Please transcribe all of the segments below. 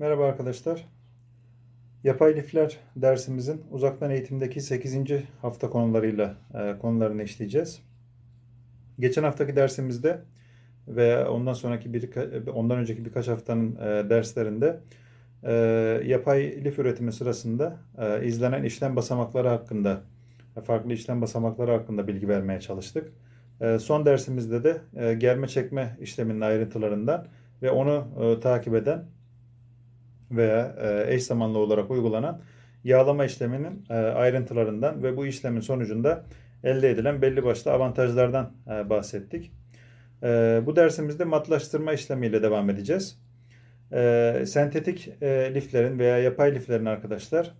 Merhaba arkadaşlar. Yapay lifler dersimizin uzaktan eğitimdeki 8. hafta konularıyla e, konularını işleyeceğiz. Geçen haftaki dersimizde ve ondan sonraki bir ondan önceki birkaç haftanın e, derslerinde e, yapay lif üretimi sırasında e, izlenen işlem basamakları hakkında farklı işlem basamakları hakkında bilgi vermeye çalıştık. E, son dersimizde de e, germe çekme işleminin ayrıntılarından ve onu e, takip eden veya e, eş zamanlı olarak uygulanan yağlama işleminin e, ayrıntılarından ve bu işlemin sonucunda elde edilen belli başlı avantajlardan e, bahsettik. Bu dersimizde matlaştırma işlemiyle devam edeceğiz. Sentetik liflerin veya yapay liflerin arkadaşlar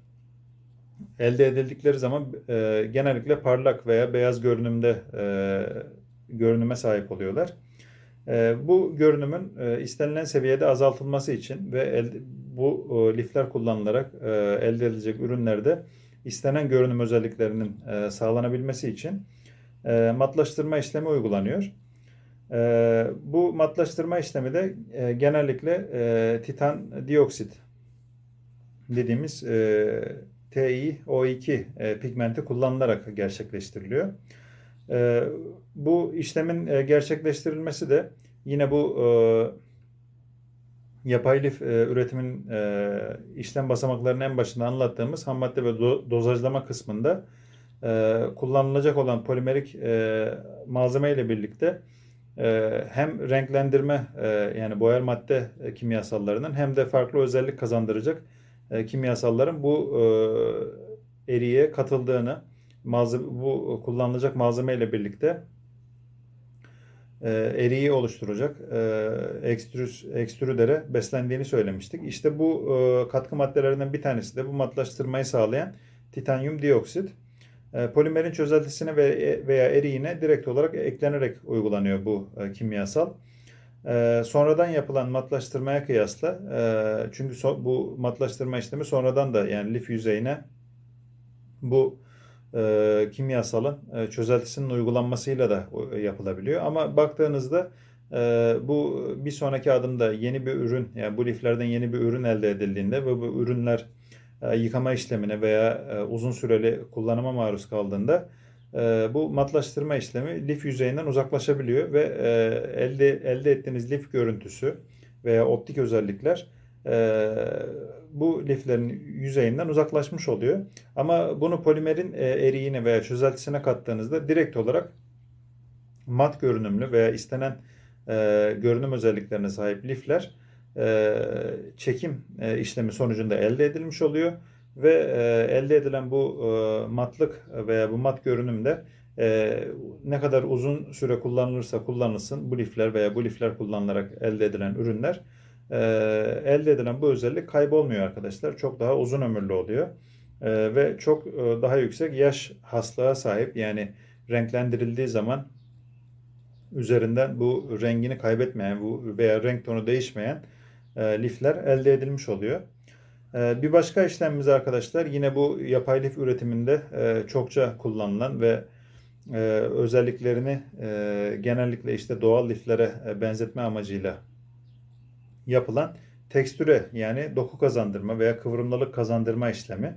elde edildikleri zaman genellikle parlak veya beyaz görünümde görünüme sahip oluyorlar. Bu görünümün istenilen seviyede azaltılması için ve bu e, lifler kullanılarak e, elde edilecek ürünlerde istenen görünüm özelliklerinin e, sağlanabilmesi için matlaştırma işlemi uygulanıyor. Bu matlaştırma işlemi de genellikle titan dioksit dediğimiz TiO2 pigmenti kullanılarak gerçekleştiriliyor. Bu işlemin gerçekleştirilmesi de yine bu yapay lif e, üretimin e, işlem basamaklarının en başında anlattığımız ham madde ve do, dozajlama kısmında e, kullanılacak olan polimerik e, malzeme ile birlikte e, hem renklendirme e, yani boyar madde e, kimyasallarının hem de farklı özellik kazandıracak e, kimyasalların bu e, eriye katıldığını malzeme, bu kullanılacak malzeme ile birlikte e, eriği oluşturacak e, ekstrüs, ekstrüdere beslendiğini söylemiştik. İşte bu e, katkı maddelerinden bir tanesi de bu matlaştırmayı sağlayan titanyum dioksit. E, polimerin çözeltisine ve, veya eriğine direkt olarak eklenerek uygulanıyor bu e, kimyasal. E, sonradan yapılan matlaştırmaya kıyasla e, çünkü so, bu matlaştırma işlemi sonradan da yani lif yüzeyine bu e, kimyasalın e, çözeltisinin uygulanmasıyla da yapılabiliyor. Ama baktığınızda e, bu bir sonraki adımda yeni bir ürün yani bu liflerden yeni bir ürün elde edildiğinde ve bu ürünler e, yıkama işlemine veya e, uzun süreli kullanıma maruz kaldığında e, bu matlaştırma işlemi lif yüzeyinden uzaklaşabiliyor ve e, elde elde ettiğiniz lif görüntüsü veya optik özellikler e, bu liflerin yüzeyinden uzaklaşmış oluyor. Ama bunu polimerin e, eriğine veya çözeltisine kattığınızda direkt olarak mat görünümlü veya istenen e, görünüm özelliklerine sahip lifler e, çekim işlemi sonucunda elde edilmiş oluyor ve elde edilen bu matlık veya bu mat görünümde ne kadar uzun süre kullanılırsa kullanılsın bu lifler veya bu lifler kullanılarak elde edilen ürünler e, elde edilen bu özellik kaybolmuyor arkadaşlar. Çok daha uzun ömürlü oluyor. E, ve çok e, daha yüksek yaş haslığa sahip yani renklendirildiği zaman üzerinden bu rengini kaybetmeyen bu veya renk tonu değişmeyen e, lifler elde edilmiş oluyor. E, bir başka işlemimiz arkadaşlar yine bu yapay lif üretiminde e, çokça kullanılan ve e, özelliklerini e, genellikle işte doğal liflere benzetme amacıyla yapılan tekstüre yani doku kazandırma veya kıvrımlılık kazandırma işlemi.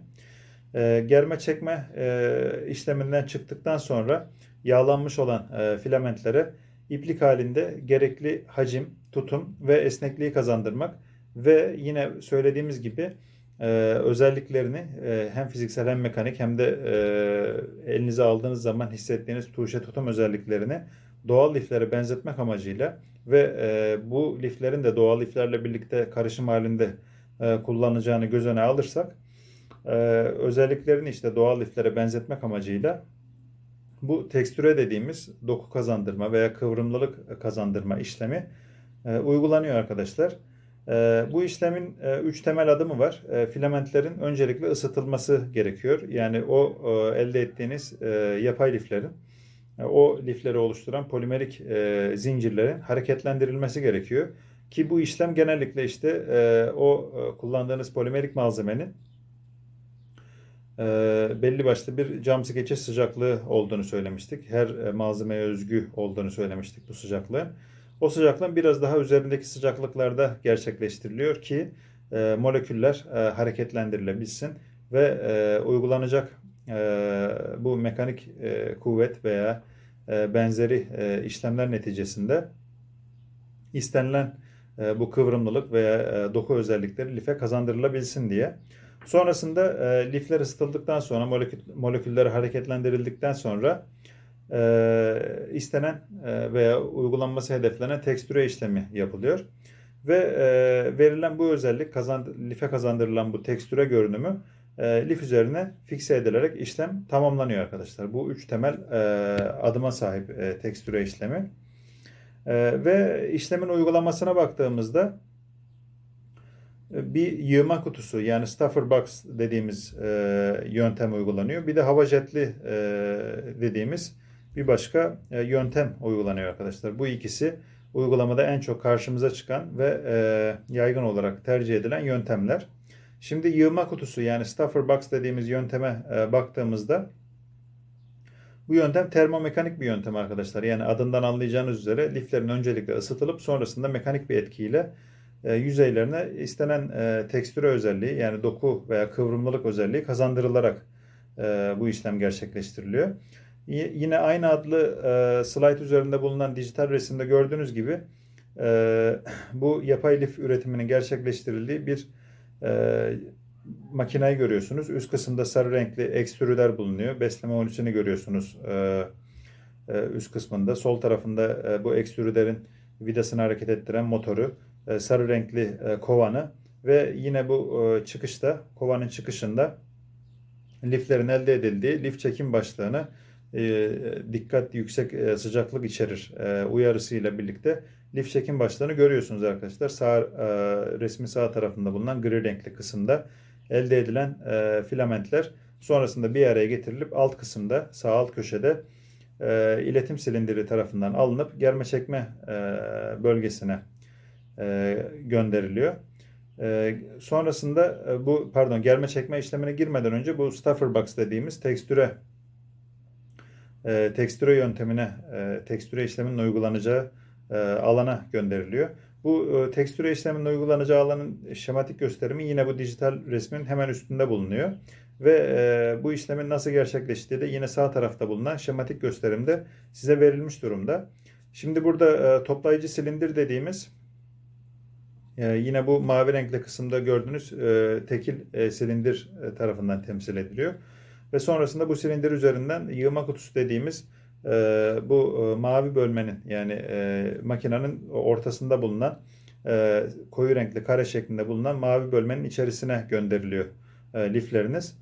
E, germe çekme e, işleminden çıktıktan sonra yağlanmış olan e, filamentlere iplik halinde gerekli hacim, tutum ve esnekliği kazandırmak ve yine söylediğimiz gibi e, özelliklerini e, hem fiziksel hem mekanik hem de e, elinize aldığınız zaman hissettiğiniz tuşe tutum özelliklerini doğal liflere benzetmek amacıyla ve e, bu liflerin de doğal liflerle birlikte karışım halinde e, kullanacağını göz önüne alırsak e, özelliklerini işte doğal liflere benzetmek amacıyla bu tekstüre dediğimiz doku kazandırma veya kıvrımlılık kazandırma işlemi e, uygulanıyor arkadaşlar. E, bu işlemin e, üç temel adımı var. E, filamentlerin öncelikle ısıtılması gerekiyor. Yani o e, elde ettiğiniz e, yapay liflerin e, o lifleri oluşturan polimerik e, zincirlerin hareketlendirilmesi gerekiyor. Ki bu işlem genellikle işte e, o e, kullandığınız polimerik malzemenin e, belli başlı bir cam skeçe sıcaklığı olduğunu söylemiştik. Her e, malzemeye özgü olduğunu söylemiştik bu sıcaklığın. O sıcaklığın biraz daha üzerindeki sıcaklıklarda gerçekleştiriliyor ki e, moleküller e, hareketlendirilebilsin ve e, uygulanacak bu mekanik e, kuvvet veya e, benzeri e, işlemler neticesinde istenilen bu kıvrımlılık veya doku özellikleri life kazandırılabilsin diye. Sonrasında lifler ısıtıldıktan sonra molekül, moleküller hareketlendirildikten sonra e, istenen e, veya uygulanması hedeflenen tekstüre işlemi yapılıyor. Ve e, verilen bu özellik kazand, life kazandırılan bu tekstüre görünümü e, lif üzerine fikse edilerek işlem tamamlanıyor arkadaşlar. Bu üç temel e, adıma sahip e, tekstüre işlemi. E, ve işlemin uygulamasına baktığımızda bir yığma kutusu yani stuffer box dediğimiz e, yöntem uygulanıyor. Bir de hava jetli e, dediğimiz bir başka e, yöntem uygulanıyor arkadaşlar. Bu ikisi uygulamada en çok karşımıza çıkan ve e, yaygın olarak tercih edilen yöntemler. Şimdi yığma kutusu yani stuffer box dediğimiz yönteme e, baktığımızda bu yöntem termomekanik bir yöntem arkadaşlar. Yani adından anlayacağınız üzere liflerin öncelikle ısıtılıp sonrasında mekanik bir etkiyle e, yüzeylerine istenen e, tekstüre özelliği yani doku veya kıvrımlılık özelliği kazandırılarak e, bu işlem gerçekleştiriliyor. Y- yine aynı adlı e, slide üzerinde bulunan dijital resimde gördüğünüz gibi e, bu yapay lif üretiminin gerçekleştirildiği bir e, makineyi görüyorsunuz. Üst kısımda sarı renkli ekstrüder bulunuyor. Besleme onusunu görüyorsunuz e, e, üst kısmında. Sol tarafında e, bu ekstrüderin vidasını hareket ettiren motoru, e, sarı renkli e, kovanı ve yine bu e, çıkışta, kovanın çıkışında liflerin elde edildiği lif çekim başlığını e, dikkat yüksek e, sıcaklık içerir e, uyarısıyla birlikte lif çekim başlığını görüyorsunuz arkadaşlar. Sağ e, resmi sağ tarafında bulunan gri renkli kısımda elde edilen e, filamentler sonrasında bir araya getirilip alt kısımda sağ alt köşede e, iletim silindiri tarafından alınıp germe çekme e, bölgesine e, gönderiliyor. E, sonrasında e, bu pardon germe çekme işlemine girmeden önce bu stuffer box dediğimiz tekstüre e, tekstüre yöntemine e, tekstüre işleminin uygulanacağı e, alana gönderiliyor. Bu e, tekstüre işleminin uygulanacağı alanın şematik gösterimi yine bu dijital resmin hemen üstünde bulunuyor. Ve e, bu işlemin nasıl gerçekleştiği de yine sağ tarafta bulunan şematik gösterimde size verilmiş durumda. Şimdi burada e, toplayıcı silindir dediğimiz yine bu mavi renkli kısımda gördüğünüz tekil silindir tarafından temsil ediliyor. Ve sonrasında bu silindir üzerinden yığma kutusu dediğimiz e, bu e, mavi bölmenin yani e, makinenin ortasında bulunan e, koyu renkli kare şeklinde bulunan mavi bölmenin içerisine gönderiliyor e, lifleriniz.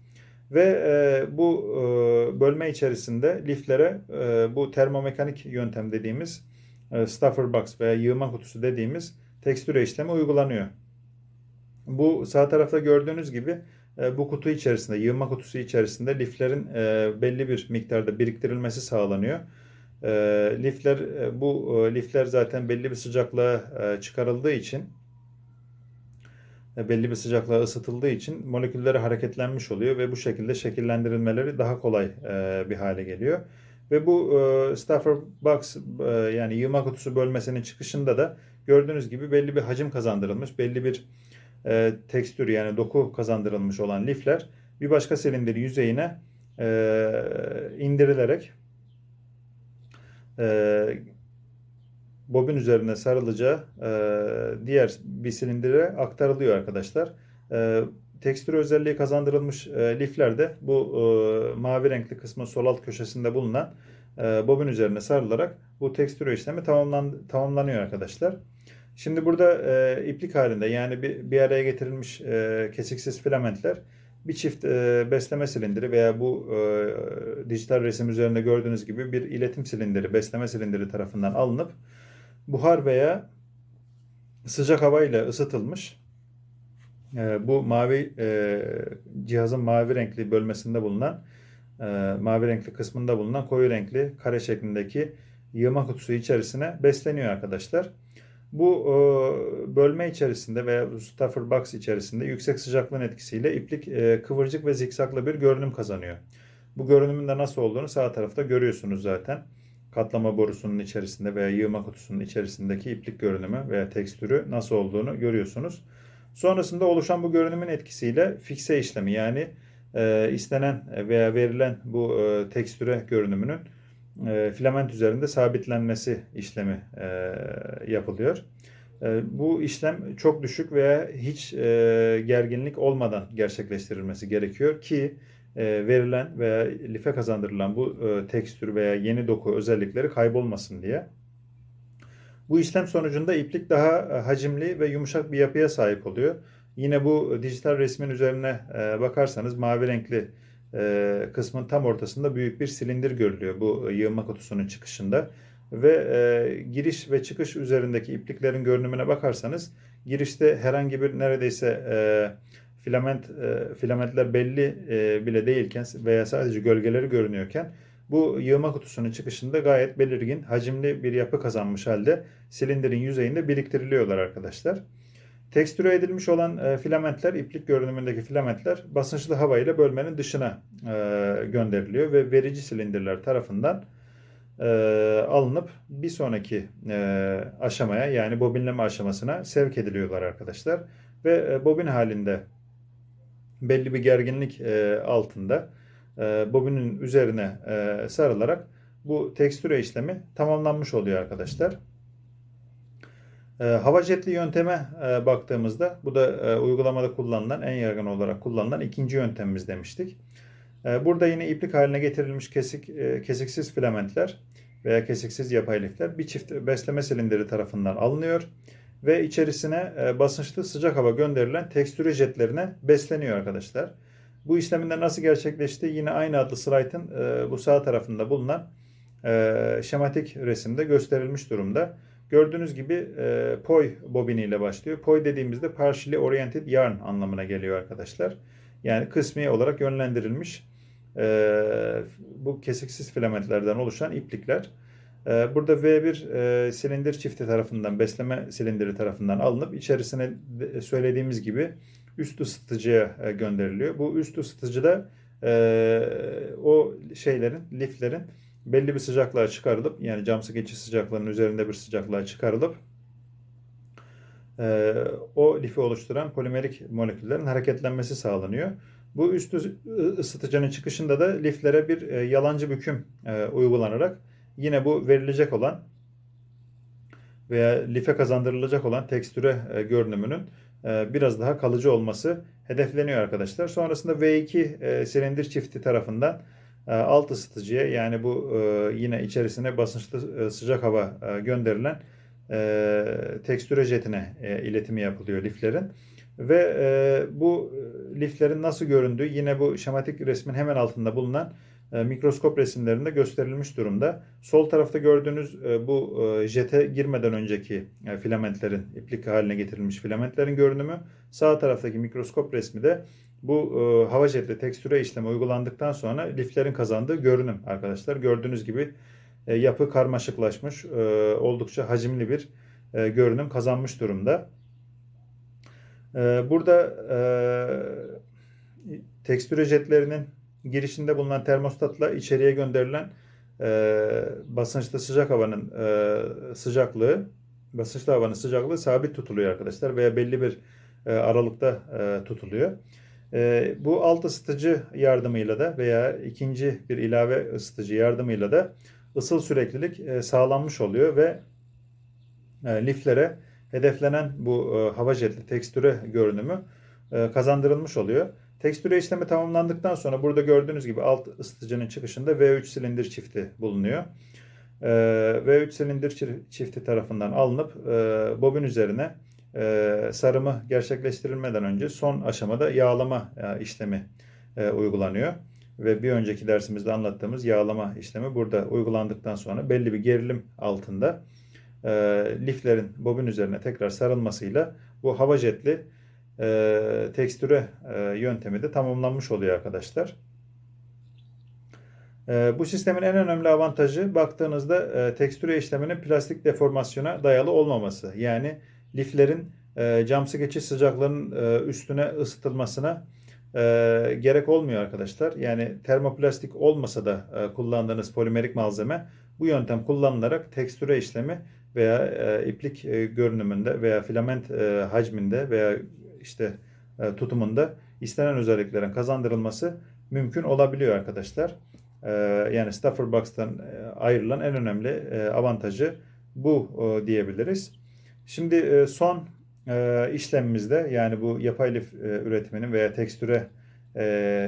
Ve e, bu e, bölme içerisinde liflere e, bu termomekanik yöntem dediğimiz e, stuffer box veya yığma kutusu dediğimiz tekstüre işlemi uygulanıyor. Bu sağ tarafta gördüğünüz gibi bu kutu içerisinde, yığma kutusu içerisinde liflerin e, belli bir miktarda biriktirilmesi sağlanıyor. E, lifler bu lifler zaten belli bir sıcaklığa çıkarıldığı için belli bir sıcaklığa ısıtıldığı için molekülleri hareketlenmiş oluyor ve bu şekilde şekillendirilmeleri daha kolay bir hale geliyor. Ve bu stuffer box yani yığma kutusu bölmesinin çıkışında da gördüğünüz gibi belli bir hacim kazandırılmış, belli bir e, tekstür yani doku kazandırılmış olan lifler bir başka silindir yüzeyine e, indirilerek e, bobin üzerine sarılacağı e, diğer bir silindire aktarılıyor arkadaşlar. E, tekstür özelliği kazandırılmış e, lifler de bu e, mavi renkli kısmın sol alt köşesinde bulunan e, bobin üzerine sarılarak bu tekstür işlemi tamamlan, tamamlanıyor arkadaşlar. Şimdi burada e, iplik halinde yani bir, bir araya getirilmiş e, kesiksiz filamentler bir çift e, besleme silindiri veya bu e, dijital resim üzerinde gördüğünüz gibi bir iletim silindiri, besleme silindiri tarafından alınıp buhar veya sıcak hava ile ısıtılmış e, bu mavi e, cihazın mavi renkli bölmesinde bulunan e, mavi renkli kısmında bulunan koyu renkli kare şeklindeki yığma kutusu içerisine besleniyor arkadaşlar. Bu e, bölme içerisinde veya stuffer box içerisinde yüksek sıcaklığın etkisiyle iplik e, kıvırcık ve zikzaklı bir görünüm kazanıyor. Bu görünümün de nasıl olduğunu sağ tarafta görüyorsunuz zaten. Katlama borusunun içerisinde veya yığma kutusunun içerisindeki iplik görünümü veya tekstürü nasıl olduğunu görüyorsunuz. Sonrasında oluşan bu görünümün etkisiyle fikse işlemi yani e, istenen veya verilen bu e, tekstüre görünümünün e, filament üzerinde sabitlenmesi işlemi e, yapılıyor. E, bu işlem çok düşük veya hiç e, gerginlik olmadan gerçekleştirilmesi gerekiyor ki e, verilen veya life kazandırılan bu e, tekstür veya yeni doku özellikleri kaybolmasın diye. Bu işlem sonucunda iplik daha e, hacimli ve yumuşak bir yapıya sahip oluyor. Yine bu dijital resmin üzerine e, bakarsanız mavi renkli e, kısmın tam ortasında büyük bir silindir görülüyor bu yığma kutusunun çıkışında. Ve e, giriş ve çıkış üzerindeki ipliklerin görünümüne bakarsanız girişte herhangi bir neredeyse e, filament e, filamentler belli e, bile değilken veya sadece gölgeleri görünüyorken bu yığma kutusunun çıkışında gayet belirgin, hacimli bir yapı kazanmış halde silindirin yüzeyinde biriktiriliyorlar arkadaşlar. Tekstüre edilmiş olan e, filamentler, iplik görünümündeki filamentler basınçlı hava ile bölmenin dışına e, gönderiliyor ve verici silindirler tarafından e, alınıp bir sonraki e, aşamaya yani bobinleme aşamasına sevk ediliyorlar arkadaşlar. Ve e, bobin halinde belli bir gerginlik e, altında e, bobinin üzerine e, sarılarak bu tekstüre işlemi tamamlanmış oluyor arkadaşlar. E, hava jetli yönteme e, baktığımızda bu da e, uygulamada kullanılan en yaygın olarak kullanılan ikinci yöntemimiz demiştik. E, burada yine iplik haline getirilmiş kesik kesiksiz filamentler veya kesiksiz yapay lifler bir çift besleme silindiri tarafından alınıyor ve içerisine basınçlı sıcak hava gönderilen tekstürü jetlerine besleniyor arkadaşlar. Bu işleminde nasıl gerçekleşti? Yine aynı adlı slaytın bu sağ tarafında bulunan şematik resimde gösterilmiş durumda. Gördüğünüz gibi e, POY bobiniyle başlıyor. POY dediğimizde Partially Oriented Yarn anlamına geliyor arkadaşlar. Yani kısmi olarak yönlendirilmiş e, bu kesiksiz filamentlerden oluşan iplikler. E, burada V1 e, silindir çifti tarafından, besleme silindiri tarafından alınıp içerisine de, söylediğimiz gibi üst ısıtıcıya e, gönderiliyor. Bu üst ısıtıcıda e, o şeylerin, liflerin belli bir sıcaklığa çıkarılıp yani camsı geçiş sıcaklığının üzerinde bir sıcaklığa çıkarılıp e, o lifi oluşturan polimerik moleküllerin hareketlenmesi sağlanıyor. Bu üst ısıtıcının çıkışında da liflere bir e, yalancı büküm e, uygulanarak yine bu verilecek olan veya life kazandırılacak olan tekstüre e, görünümünün e, biraz daha kalıcı olması hedefleniyor arkadaşlar. Sonrasında V2 e, silindir çifti tarafından alt ısıtıcıya yani bu e, yine içerisine basınçlı e, sıcak hava e, gönderilen tekstüre jetine iletimi yapılıyor liflerin. Ve bu liflerin nasıl göründüğü yine bu şematik resmin hemen altında bulunan mikroskop resimlerinde gösterilmiş durumda. Sol tarafta gördüğünüz bu jete girmeden önceki filamentlerin, iplik haline getirilmiş filamentlerin görünümü. Sağ taraftaki mikroskop resmi de bu e, hava jetli tekstüre işlemi uygulandıktan sonra liflerin kazandığı görünüm arkadaşlar. Gördüğünüz gibi e, yapı karmaşıklaşmış, e, oldukça hacimli bir e, görünüm kazanmış durumda. Ee, burada e, tekstür jetlerinin girişinde bulunan termostatla içeriye gönderilen e, basınçlı sıcak havanın e, sıcaklığı, basınçlı havanın sıcaklığı sabit tutuluyor arkadaşlar veya belli bir e, aralıkta e, tutuluyor. E, bu alt ısıtıcı yardımıyla da veya ikinci bir ilave ısıtıcı yardımıyla da ısıl süreklilik e, sağlanmış oluyor ve e, liflere hedeflenen bu e, hava jetli tekstüre görünümü e, kazandırılmış oluyor. Tekstüre işlemi tamamlandıktan sonra burada gördüğünüz gibi alt ısıtıcının çıkışında V3 silindir çifti bulunuyor. E, V3 silindir çifti tarafından alınıp bobin üzerine e, sarımı gerçekleştirilmeden önce son aşamada yağlama e, işlemi e, uygulanıyor. Ve bir önceki dersimizde anlattığımız yağlama işlemi burada uygulandıktan sonra belli bir gerilim altında e, liflerin bobin üzerine tekrar sarılmasıyla bu hava jetli e, tekstüre e, yöntemi de tamamlanmış oluyor arkadaşlar. E, bu sistemin en önemli avantajı baktığınızda e, tekstüre işleminin plastik deformasyona dayalı olmaması. Yani liflerin e, camsı geçiş sıcaklığının e, üstüne ısıtılmasına e, gerek olmuyor arkadaşlar. Yani termoplastik olmasa da e, kullandığınız polimerik malzeme bu yöntem kullanılarak tekstüre işlemi veya e, iplik e, görünümünde veya filament e, hacminde veya işte e, tutumunda istenen özelliklerin kazandırılması mümkün olabiliyor arkadaşlar. E, yani Stuffer Box'tan e, ayrılan en önemli e, avantajı bu e, diyebiliriz. Şimdi e, son e, işlemimizde yani bu yapay lif e, üretiminin veya tekstüre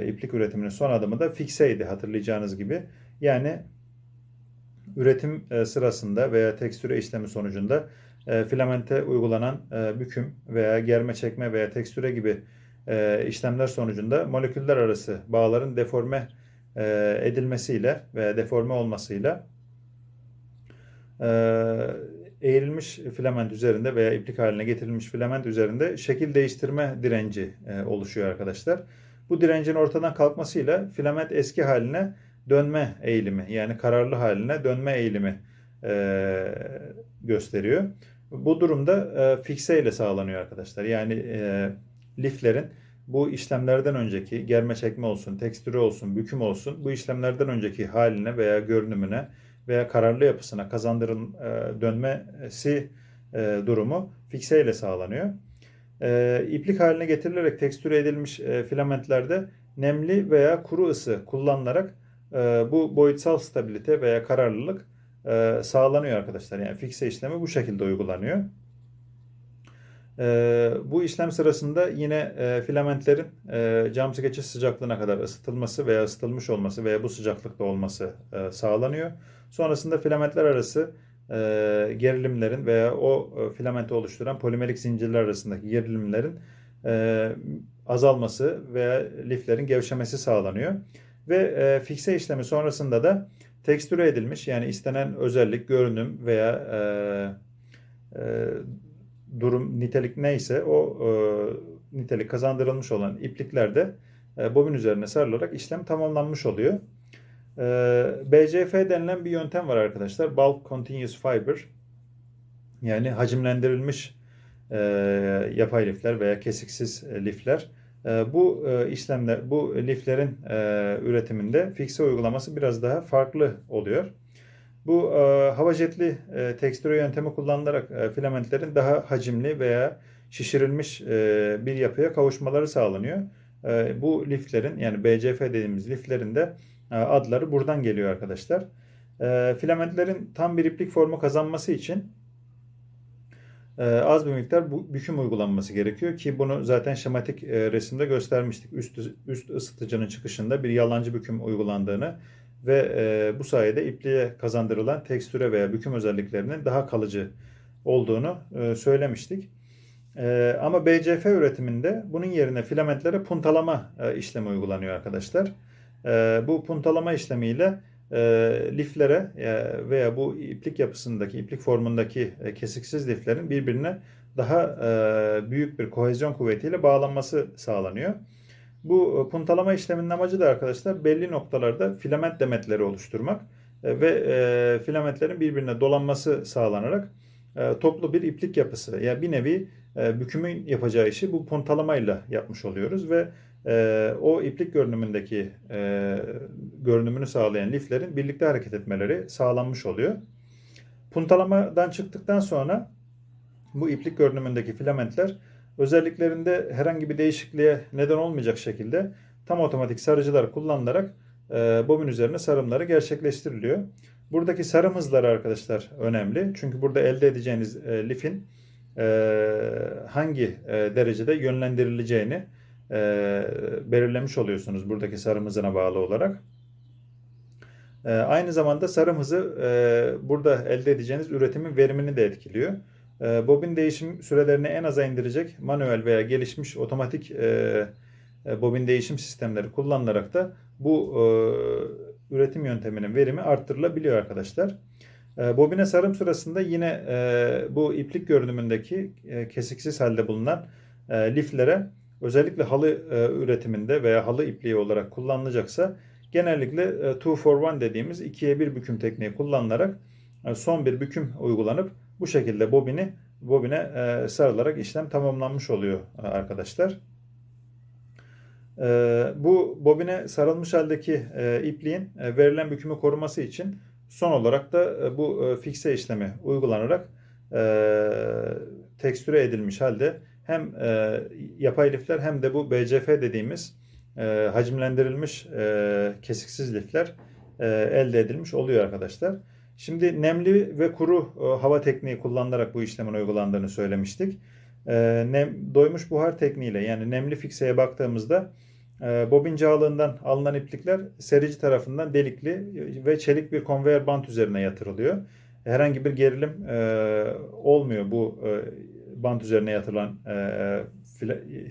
iplik üretiminin son adımı da fikseydi hatırlayacağınız gibi. Yani üretim sırasında veya tekstüre işlemi sonucunda filamente uygulanan büküm veya germe çekme veya tekstüre gibi işlemler sonucunda moleküller arası bağların deforme edilmesiyle veya deforme olmasıyla eğrilmiş filament üzerinde veya iplik haline getirilmiş filament üzerinde şekil değiştirme direnci e, oluşuyor arkadaşlar. Bu direncin ortadan kalkmasıyla filament eski haline dönme eğilimi yani kararlı haline dönme eğilimi e, gösteriyor. Bu durumda e, fikse ile sağlanıyor arkadaşlar. Yani liflerin bu işlemlerden önceki germe çekme olsun, tekstürü olsun, büküm olsun bu işlemlerden önceki haline veya görünümüne veya kararlı yapısına kazandırın e, dönmesi e, durumu fikse ile sağlanıyor. E, iplik haline getirilerek tekstüre edilmiş e, filamentlerde nemli veya kuru ısı kullanılarak bu boyutsal stabilite veya kararlılık sağlanıyor arkadaşlar. Yani fikse işlemi bu şekilde uygulanıyor. E, bu işlem sırasında yine e, filamentlerin e, cam skeçi sıcaklığına kadar ısıtılması veya ısıtılmış olması veya bu sıcaklıkta olması e, sağlanıyor. Sonrasında filamentler arası e, gerilimlerin veya o e, filamenti oluşturan polimerik zincirler arasındaki gerilimlerin e, azalması veya liflerin gevşemesi sağlanıyor. Ve e, fikse işlemi sonrasında da tekstüre edilmiş yani istenen özellik, görünüm veya e, nitelik neyse o e, nitelik kazandırılmış olan iplikler de e, bobin üzerine sarılarak işlem tamamlanmış oluyor. E, BCF denilen bir yöntem var arkadaşlar. Bulk Continuous Fiber. Yani hacimlendirilmiş e, yapay lifler veya kesiksiz lifler. E, bu e, işlemler, bu liflerin e, üretiminde fikse uygulaması biraz daha farklı oluyor. Bu e, hava jetli e, tekstüre yöntemi kullanılarak e, filamentlerin daha hacimli veya şişirilmiş e, bir yapıya kavuşmaları sağlanıyor. E, bu liflerin yani BCF dediğimiz liflerin de e, adları buradan geliyor arkadaşlar. E, filamentlerin tam bir iplik formu kazanması için e, az bir miktar bu büküm uygulanması gerekiyor ki bunu zaten şematik e, resimde göstermiştik. Üst, üst ısıtıcının çıkışında bir yalancı büküm uygulandığını ve e, bu sayede ipliğe kazandırılan tekstüre veya büküm özelliklerinin daha kalıcı olduğunu e, söylemiştik. E, ama BCF üretiminde bunun yerine filamentlere puntalama e, işlemi uygulanıyor arkadaşlar. E, bu puntalama işlemiyle e, liflere e, veya bu iplik yapısındaki, iplik formundaki e, kesiksiz liflerin birbirine daha e, büyük bir kohezyon kuvvetiyle bağlanması sağlanıyor. Bu e, puntalama işleminin amacı da arkadaşlar belli noktalarda filament demetleri oluşturmak e, ve e, filamentlerin birbirine dolanması sağlanarak toplu bir iplik yapısı. Yani bir nevi bükümün yapacağı işi bu puntalamayla yapmış oluyoruz ve o iplik görünümündeki görünümünü sağlayan liflerin birlikte hareket etmeleri sağlanmış oluyor. Puntalamadan çıktıktan sonra bu iplik görünümündeki filamentler özelliklerinde herhangi bir değişikliğe neden olmayacak şekilde tam otomatik sarıcılar kullanılarak e, bobin üzerine sarımları gerçekleştiriliyor. Buradaki sarım hızları arkadaşlar önemli. Çünkü burada elde edeceğiniz e, lifin e, hangi e, derecede yönlendirileceğini e, belirlemiş oluyorsunuz buradaki sarım hızına bağlı olarak. E, aynı zamanda sarım hızı e, burada elde edeceğiniz üretimin verimini de etkiliyor. E, bobin değişim sürelerini en aza indirecek manuel veya gelişmiş otomatik e, e, bobin değişim sistemleri kullanılarak da bu e, üretim yönteminin verimi arttırılabiliyor arkadaşlar. Bobine sarım sırasında yine bu iplik görünümündeki kesiksiz halde bulunan liflere özellikle halı üretiminde veya halı ipliği olarak kullanılacaksa genellikle e, 2 for 1 dediğimiz ikiye bir büküm tekniği kullanılarak son bir büküm uygulanıp bu şekilde bobini bobine e, sarılarak işlem tamamlanmış oluyor e, arkadaşlar. E, bu bobine sarılmış haldeki e, ipliğin e, verilen bükümü koruması için son olarak da e, bu e, fikse işlemi uygulanarak e, tekstüre edilmiş halde hem e, yapay lifler hem de bu BCF dediğimiz e, hacimlendirilmiş e, kesiksiz lifler e, elde edilmiş oluyor arkadaşlar. Şimdi nemli ve kuru e, hava tekniği kullanılarak bu işlemin uygulandığını söylemiştik. E, nem, doymuş buhar tekniğiyle yani nemli fikseye baktığımızda e, bobin cağlığından alınan iplikler serici tarafından delikli ve çelik bir konveyor bant üzerine yatırılıyor. Herhangi bir gerilim olmuyor bu bant üzerine yatırılan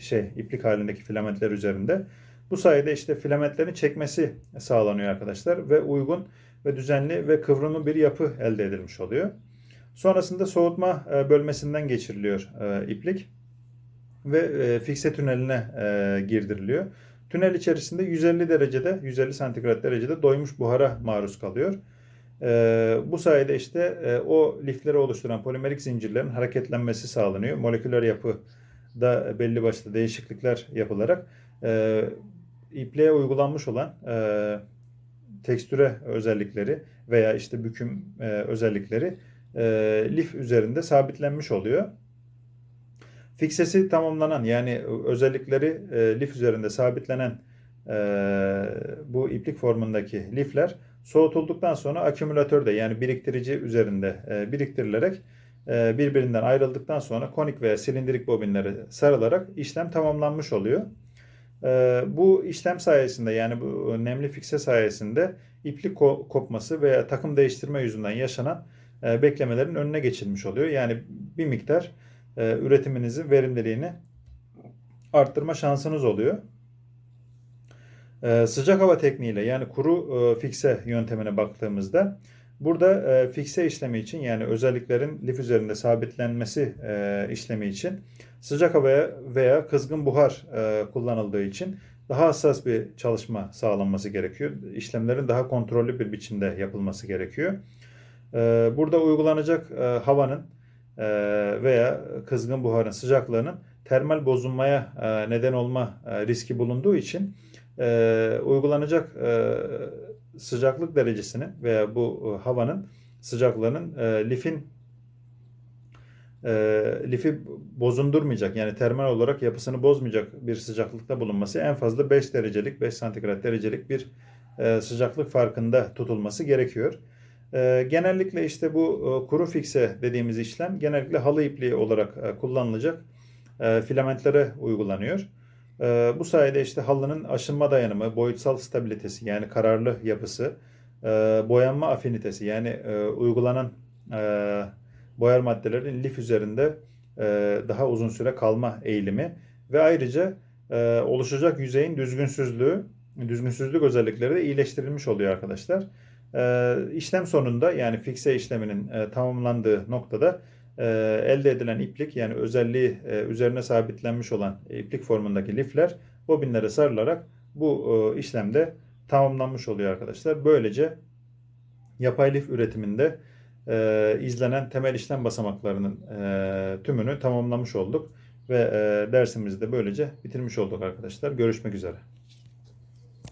şey iplik halindeki filamentler üzerinde. Bu sayede işte filamentlerin çekmesi sağlanıyor arkadaşlar ve uygun ve düzenli ve kıvrımlı bir yapı elde edilmiş oluyor. Sonrasında soğutma e, bölmesinden geçiriliyor e, iplik ve e, fikse tüneline girdiriliyor. Tünel içerisinde 150 derecede, 150 santigrat derecede doymuş buhara maruz kalıyor. Bu sayede işte o lifleri oluşturan polimerik zincirlerin hareketlenmesi sağlanıyor. Moleküler yapıda belli başlı değişiklikler yapılarak ipliğe uygulanmış olan tekstüre özellikleri veya işte büküm e, özellikleri e, lif üzerinde sabitlenmiş oluyor. Fiksesi tamamlanan yani özellikleri e, lif üzerinde sabitlenen e, bu iplik formundaki lifler soğutulduktan sonra akümülatörde yani biriktirici üzerinde e, biriktirilerek e, birbirinden ayrıldıktan sonra konik veya silindirik bobinlere sarılarak işlem tamamlanmış oluyor. E, bu işlem sayesinde yani bu nemli fikse sayesinde iplik ko- kopması veya takım değiştirme yüzünden yaşanan e, beklemelerin önüne geçilmiş oluyor. Yani bir miktar e, üretiminizin verimliliğini arttırma şansınız oluyor. E, sıcak hava tekniğiyle yani kuru fikse yöntemine baktığımızda burada fikse işlemi için yani özelliklerin lif üzerinde sabitlenmesi işlemi için sıcak havaya veya kızgın buhar e, kullanıldığı için daha hassas bir çalışma sağlanması gerekiyor. İşlemlerin daha kontrollü bir biçimde yapılması gerekiyor. E, burada uygulanacak e, havanın e, veya kızgın buharın sıcaklığının termal bozulmaya e, neden olma e, riski bulunduğu için e, uygulanacak e, sıcaklık derecesinin veya bu e, havanın sıcaklığının e, lifin lifi bozundurmayacak yani termal olarak yapısını bozmayacak bir sıcaklıkta bulunması en fazla 5 derecelik 5 santigrat derecelik bir e, sıcaklık farkında tutulması gerekiyor. E, genellikle işte bu e, kuru fikse dediğimiz işlem genellikle halı ipliği olarak e, kullanılacak e, filamentlere uygulanıyor. E, bu sayede işte halının aşınma dayanımı, boyutsal stabilitesi yani kararlı yapısı, e, boyanma afinitesi yani e, uygulanan e, boyar maddelerin lif üzerinde e, daha uzun süre kalma eğilimi ve ayrıca e, oluşacak yüzeyin düzgünsüzlüğü, düzgünsüzlük özellikleri de iyileştirilmiş oluyor arkadaşlar. E, işlem sonunda yani fikse işleminin e, tamamlandığı noktada e, elde edilen iplik yani özelliği e, üzerine sabitlenmiş olan iplik formundaki lifler bobinlere sarılarak bu e, işlemde tamamlanmış oluyor arkadaşlar. Böylece yapay lif üretiminde e, izlenen temel işlem basamaklarının e, tümünü tamamlamış olduk ve e, dersimizi de böylece bitirmiş olduk arkadaşlar. Görüşmek üzere.